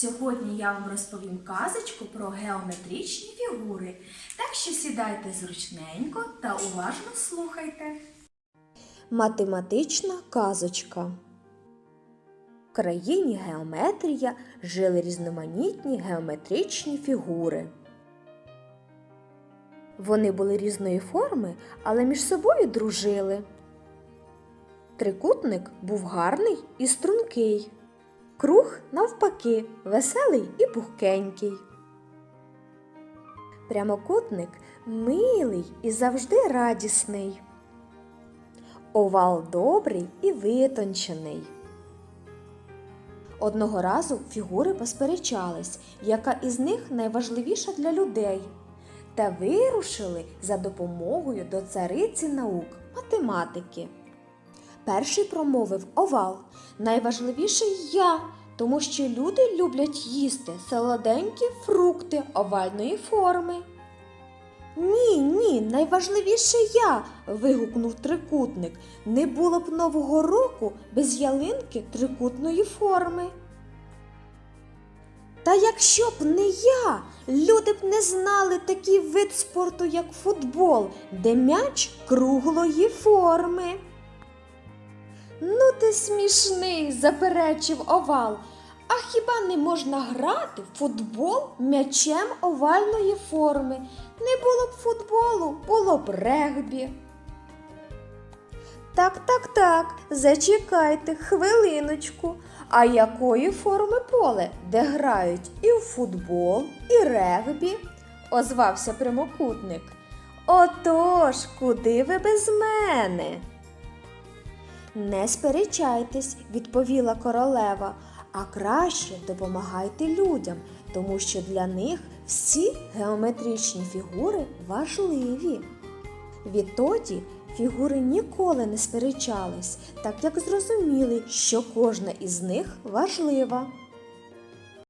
Сьогодні я вам розповім казочку про геометричні фігури. Так що сідайте зручненько та уважно слухайте. Математична казочка. В країні геометрія жили різноманітні геометричні фігури. Вони були різної форми, але між собою дружили. Трикутник був гарний і стрункий. Круг, навпаки, веселий і пухкенький. Прямокутник милий і завжди радісний. Овал добрий і витончений. Одного разу фігури посперечались, яка із них найважливіша для людей, та вирушили за допомогою до цариці наук математики. Перший промовив овал. Найважливіший я, тому що люди люблять їсти солоденькі фрукти овальної форми. Ні, ні, найважливіше я. вигукнув трикутник. Не було б Нового року без ялинки трикутної форми. Та якщо б не я, люди б не знали такий вид спорту, як футбол, де м'яч круглої форми. Ти смішний, заперечив овал. А хіба не можна грати в футбол м'ячем овальної форми? Не було б футболу, було б регбі. Так, так, так, зачекайте хвилиночку. А якої форми поле, де грають і в футбол, і регбі? озвався прямокутник. Отож, куди ви без мене? Не сперечайтесь, відповіла королева, а краще допомагайте людям, тому що для них всі геометричні фігури важливі. Відтоді фігури ніколи не сперечались, так як зрозуміли, що кожна із них важлива.